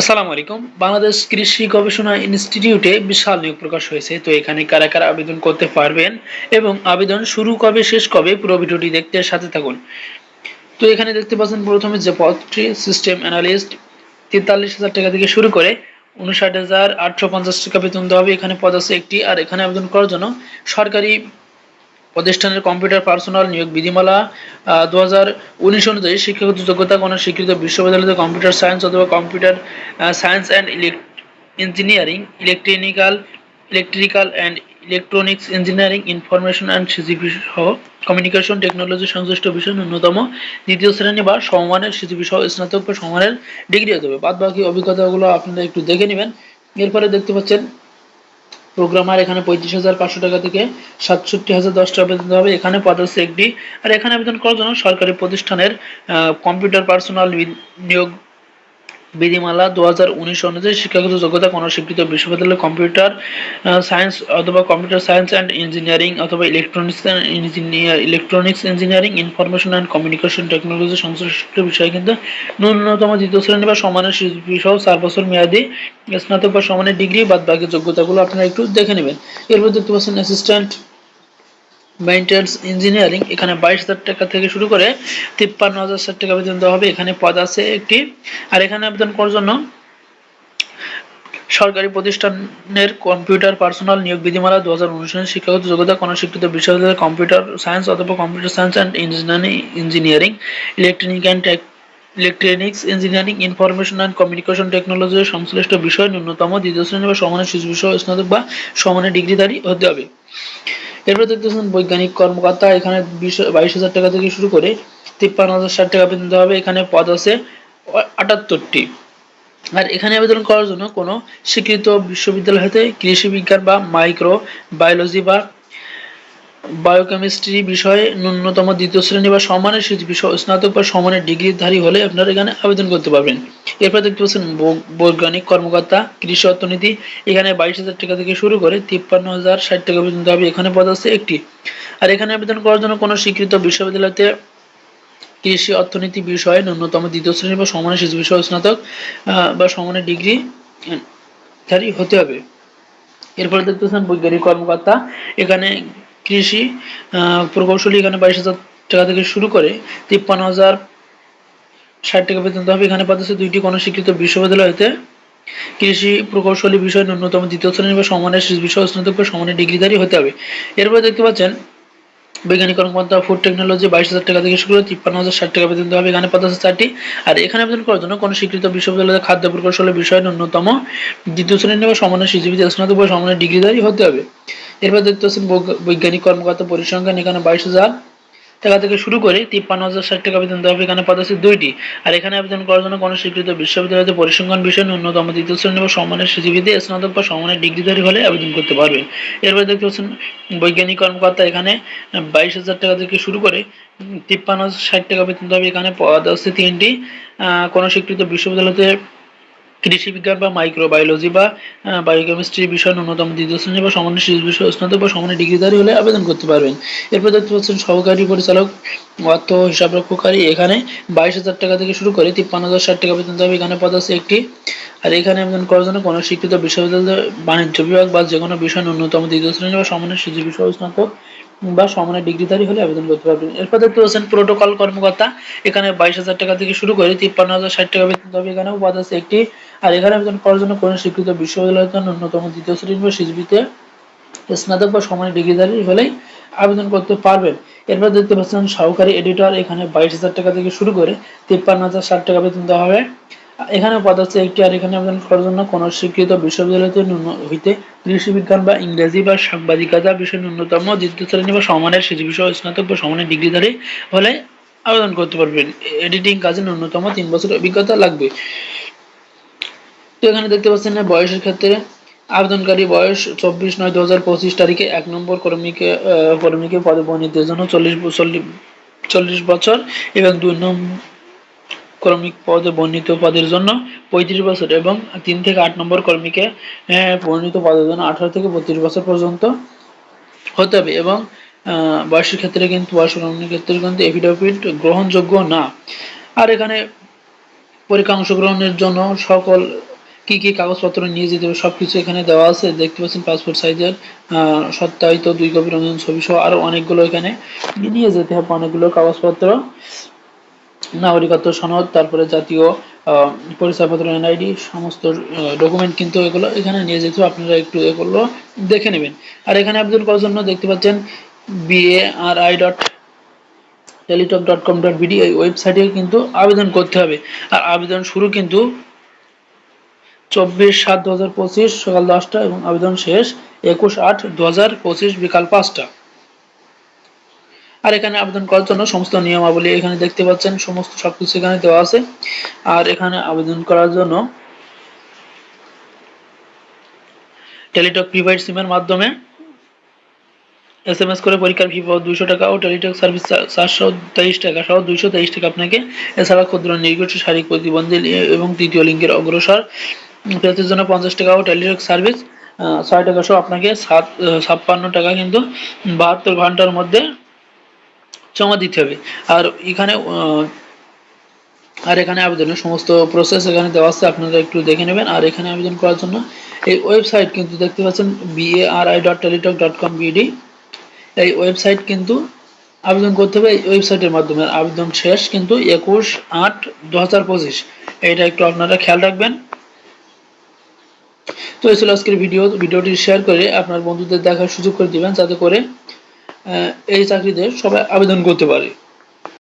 আসসালামু আলাইকুম। বাংলাদেশ কৃষি গবেষণা ইনস্টিটিউটে বিশাল নিয়োগ প্রকাশ হয়েছে। তো এখানে কারা কারা আবেদন করতে পারবেন এবং আবেদন শুরু কবে, শেষ কবে, পুরো ভিডিওটি দেখতে সাথে থাকুন। তো এখানে দেখতে পাচ্ছেন প্রথমে যে পদটি সিস্টেম অ্যানালিস্ট তেতাল্লিশ হাজার টাকা থেকে শুরু করে উনষাট হাজার আটশো পঞ্চাশ টাকা বেতন দেওয়া হবে। এখানে পদ আছে একটি, আর এখানে আবেদন করার জন্য সরকারি প্রতিষ্ঠানের কম্পিউটার পার্সোনাল নিয়োগ বিধিমালা দু হাজার উনিশ অনুযায়ী শিক্ষাগত যোগ্যতা কোনো স্বীকৃত বিশ্ববিদ্যালয়তে কম্পিউটার সায়েন্স অথবা computer science and engineering electrical electrical and electronics engineering, information and CGP সহ কমিউনিকেশন টেকনোলজি সংশ্লিষ্ট বিষয় ন্যূনতম দ্বিতীয় শ্রেণি বা সমমানের সিজিপি সহ স্নাতক বা সমমানের ডিগ্রি হতে হবে। বাদ বাকি অভিজ্ঞতাগুলো আপনারা একটু দেখে নেবেন। এরপরে দেখতে পাচ্ছেন প্রোগ্রামার এখানে পঁয়ত্রিশ হাজার পাঁচশো টাকা থেকে সাতষট্টি হাজার দশ টাকা পর্যন্ত হবে। এখানে পদ একটি আর এখানে আবেদন করার জন্য সরকারি প্রতিষ্ঠানের কম্পিউটার পার্সোনাল নিয়োগ বিধিমালা দু হাজার উনিশ অনুযায়ী শিক্ষাগত যোগ্যতা কোনো স্বীকৃত বিশ্ববিদ্যালয়ে কম্পিউটার সায়েন্স অথবা কম্পিউটার সায়েন্স অ্যান্ড ইঞ্জিনিয়ারিং অথবা electronics engineer, electronics engineering, information and communication technology সংশ্লিষ্ট বিষয়ে কিন্তু ন্যূনতম দ্বিতীয় শ্রেণি বা সমানের সহ চার বছর মেয়াদি, স্নাতক বা সমানের ডিগ্রি বাদ বাকি যোগ্যতাগুলো আপনারা একটু দেখে নেবেন। এরপর দেখতে পাচ্ছেন অ্যাসিস্ট্যান্ট মেইনটেন্স ইঞ্জিনিয়ারিং এখানে বাইশ হাজার টাকা থেকে শুরু করে তিপ্পান্ন হাজার টাকা বেতন দেওয়া হবে। এখানে পদ আছে একটি। আর এখানে আবেদন করার জন্য সরকারি প্রতিষ্ঠানের কম্পিউটার পার্সোনাল নিয়োগ বিধিমালা দু হাজার অনুষ্ঠানের শিক্ষাগত যোগ্যতা কোনো শিক্ষিত বিশ্ববিদ্যালয়ের কম্পিউটার সায়েন্স অথবা computer science and engineering engineering, electronic and electronics engineering, information and communication টেকনোলজির সংশ্লিষ্ট বিষয় ন্যূনতম দ্বিতীয় শ্রেণি বা সমানের শিশু বিষয় স্নাতক বা সমানের ডিগ্রিধারী হতে হবে। এরপরে দেখতেছেন বৈজ্ঞানিক কর্মকর্তা এখানে বিশ, বাইশ হাজার টাকা থেকে শুরু করে তিপ্পান্ন হাজার ষাট টাকা পর্যন্ত হবে। এখানে পদ আছে আটাত্তরটি। আর এখানে আবেদন করার জন্য কোনো স্বীকৃত বিশ্ববিদ্যালয় হতে কৃষি বিজ্ঞান বা মাইক্রো বায়োলজি বা বায়োকেমিস্ট্রি বিষয়ে ন্যূনতম দ্বিতীয় শ্রেণি বা সমানের বিষয় স্নাতক বা সমানের ডিগ্রিধারী হলে আপনারা এখানে আবেদন করতে পারবেন। এরপর দেখতে পাচ্ছেন বৈজ্ঞানিক কর্মকর্তা, কৃষি অর্থনীতি, এখানে বাইশ হাজার টাকা থেকে শুরু করে তিপ্পান্ন হাজার ষাট টাকা পর্যন্ত হবে এখানে পদ আছে একটি। আর এখানে আবেদন করার জন্য কোনো স্বীকৃত বিশ্ববিদ্যালয়তে কৃষি অর্থনীতি বিষয়ে ন্যূনতম দ্বিতীয় শ্রেণি বা সমানের শিশু বিষয় স্নাতক বা সমানের ডিগ্রি ধারী হতে হবে। এরপরে দেখতেছেন বৈজ্ঞানিক কর্মকর্তা, এখানে কৃষি প্রকৌশলী এখানে বাইশ হাজার টাকা থেকে শুরু করে তিপ্পান্ন হাজার ষাট টাকা পর্যন্ত হবে। এখানে পাচ্ছে দুইটি কোনো স্বীকৃত বিশ্ববিদ্যালয় হতে কৃষি প্রকৌশলী বিষয় ন্যূনতম দ্বিতীয় শ্রেণি বা সমানের বিষয় স্নাতক বা সমানের ডিগ্রিধারী হতে হবে। এরপরে দেখতে পাচ্ছেন, বৈজ্ঞানিক কর্মকর্তা ফুড টেকনোলজি বাইশ হাজার টাকা থেকে শুরু করে তিপ্পান্ন হাজার ষাট টাকা পর্যন্ত হবে। এখানে আছে চারটি। আর এখানে আবেদন করার জন্য কোনো স্বীকৃত বিশ্ববিদ্যালয়ের খাদ্য প্রকৌশলের বিষয় ন্যূনতম দ্বিতীয় শ্রেণি বা সমানের সিজিবিতে স্নাতক বা সমানের ডিগ্রিধারী হতে হবে। এরপর দেখতে পাচ্ছেন বৈজ্ঞানিক কর্মকর্তা পরিসংখ্যান, এখানে বাইশ হাজার। টাকা থেকে শুরু করে তিপ্পান্ন হাজার ষাট টাকা বেতন দেওয়া হবে। এখানে পদ আছে দুইটি। আর এখানে আবেদন করার জন্য কোনো স্বীকৃত বিশ্ববিদ্যালয়তে পরিসংখ্যান বিষয় ন্যূনতম দ্বিতীয় শ্রেণি বা সমানের সিজিবিতে স্নাতক বা সমানের ডিগ্রিধারী হলে আবেদন করতে পারবেন। এরপরে দেখতে পাচ্ছেন বৈজ্ঞানিক কর্মকর্তা এখানে বাইশ হাজার টাকা থেকে শুরু করে তিপ্পান্ন হাজার ষাট টাকা বেতন দেওয়া হবে। এখানে পদ আছে তিনটি। কোনো স্বীকৃত বিশ্ববিদ্যালয়তে কৃষি বিজ্ঞান বা মাইক্রোবায়োলজি বা বায়োকেমিস্ট্রি বিষয় ন্যূনতম দ্বিতীয় শ্রেণি বা সমানের শীর্ষ বিষয় স্নাতক বা সমানের ডিগ্রিধারী হলে আবেদন করতে পারবেন। এরপর দেখতে পাচ্ছেন সহকারী পরিচালক, অর্থ হিসাবরক্ষকারী এখানে বাইশ হাজার টাকা থেকে শুরু করে তিপ্পান্ন হাজার ষাট টাকা পর্যন্ত হবে। এখানে পদ আছে একটি। আর এখানে আবেদন করার জন্য কোনো শিক্ষিত বিশ্ববিদ্যালয়, বাণিজ্য বিভাগ বা যে কোনো বিষয় ন্যূনতম দ্বিতীয় শ্রেণি বা সমানের শীর্ষ বিষয় স্নাতক বা সমানের ডিগ্রিধারী হলে আবেদন করতে পারবেন। এরপর দেখতে পাচ্ছেন প্রোটোকল কর্মকর্তা। এখানে বাইশ হাজার টাকা থেকে শুরু করে তিপ্পান্ন হাজার ষাট টাকা বেতন দেবে এখানেও পদ আছে একটি। আর এখানে আবেদন করার জন্য কোনো স্বীকৃত বিশ্ববিদ্যালয়ের ন্যূনতম দ্বিতীয় শ্রেণি বা সিজিপিতে স্নাতক বা সমানের ডিগ্রিধারী হলেই আবেদন করতে পারবেন। এরপর দেখতে পাচ্ছেন সহকারী এডিটর এখানে বাইশ হাজার টাকা থেকে শুরু করে তিপ্পান্ন হাজার ষাট টাকা বেতন দেওয়া হবে। এখানে পদ আছে একটি, আর এখানে আবেদন করার জন্য কোনো স্বীকৃত বিশ্ববিদ্যালয়তে হইতে কৃষি বিজ্ঞান বা ইংরেজি বা সাংবাদিকতা বিষয় ন্যূনতম দ্বিতীয় শ্রেণি বা সমানের সিজি বিষয় স্নাতক বা সমানের ডিগ্রিধারী হলে আবেদন করতে পারবেন। এডিটিং কাজে ন্যূনতম তিন বছর অভিজ্ঞতা লাগবে। তো এখানে দেখতে পাচ্ছেন না বয়সের ক্ষেত্রে আবেদনকারী বয়স চব্বিশ নয় দু হাজার পঁচিশ তারিখে এক নম্বর কর্মীকে কর্মীকে পদে বর্ণিতের জন্য চল্লিশ চল্লিশ বছর এবং দুই নম্বর কর্মিক পদে বর্ণিত পদের জন্য পঁয়ত্রিশ বছর এবং তিন থেকে আট নম্বর কর্মীকে বর্ণিত পদের জন্য আঠারো থেকে বত্রিশ বছর পর্যন্ত হতে হবে এবং বয়সের ক্ষেত্রে কিন্তু, বয়স ক্ষেত্রে কিন্তু এফিডেভিট গ্রহণযোগ্য না। আর এখানে পরীক্ষা অংশগ্রহণের জন্য সকল কি কি কাগজপত্র নিয়ে যেতে হবে সবকিছু এখানে দেওয়া আছে। দেখতে পাচ্ছেন পাসপোর্ট সাইজের সত্যায়িত দুই কপি রঞ্জন ছবি সহ আরও অনেকগুলো এখানে নিয়ে যেতে হবে। অনেকগুলো কাগজপত্র নাগরিকত্ব সনদ, তারপরে জাতীয় পরিচয়পত্র, এনআইডি, সমস্ত ডকুমেন্ট কিন্তু এগুলো এখানে নিয়ে যেতে আপনারা একটু এগুলো দেখে নেবেন। আর এখানে আবেদন করার জন্য দেখতে পাচ্ছেন BARI dot Teletalk dot com dot BD এই ওয়েবসাইটে কিন্তু আবেদন করতে হবে। আর আবেদন শুরু কিন্তু চব্বিশ সাত দু সকাল দশটা এবং আবেদন শেষ একুশ আট দু বিকাল পাঁচটা। আর এখানে আবেদন করার জন্য সমস্ত নিয়মাবলী এখানে দেখতে পাচ্ছেন, সমস্ত সবকিছু এখানে দেওয়া আছে। আর এখানে আবেদন করার জন্য টেলিটক প্রিপাইড সিমের মাধ্যমে এস এম এস করে পরীক্ষার ফি পাওয়া দুইশো টাকা ও টেলিটক সার্ভিস চারশো তেইশ টাকা সহ দুইশো তেইশ টাকা আপনাকে। এছাড়া ক্ষুদ্র নির্গত শারীরিক প্রতিবন্ধী এবং তৃতীয় লিঙ্গের অগ্রসর প্রার্থীর জন্য পঞ্চাশ টাকা ও টেলিটক সার্ভিস ছয় টাকা সহ আপনাকে সাত ছাপ্পান্ন টাকা কিন্তু বাহাত্তর ঘণ্টার মধ্যে জমা দিতে হবে। আর এখানে আর এখানে আবেদনের সমস্ত প্রসেস এখানে দেওয়া আছে, আপনারা একটু দেখে নেবেন। আর এখানে আবেদন করার জন্য এই ওয়েবসাইট কিন্তু দেখতে পাচ্ছেন BARI dot Teletalk dot com BD এই ওয়েবসাইট কিন্তু আবেদন করতে হবে, এই ওয়েবসাইটের মাধ্যমে। আবেদন শেষ কিন্তু একুশ আট দু হাজার পঁচিশ। এইটা একটু আপনারা খেয়াল রাখবেন। তো এই ছিল আজকের ভিডিও। ভিডিওটি শেয়ার করে আপনার বন্ধুদের দেখার সুযোগ করে দিবেন, যাতে করে এই চাকরিতে সবাই আবেদন করতে পারে।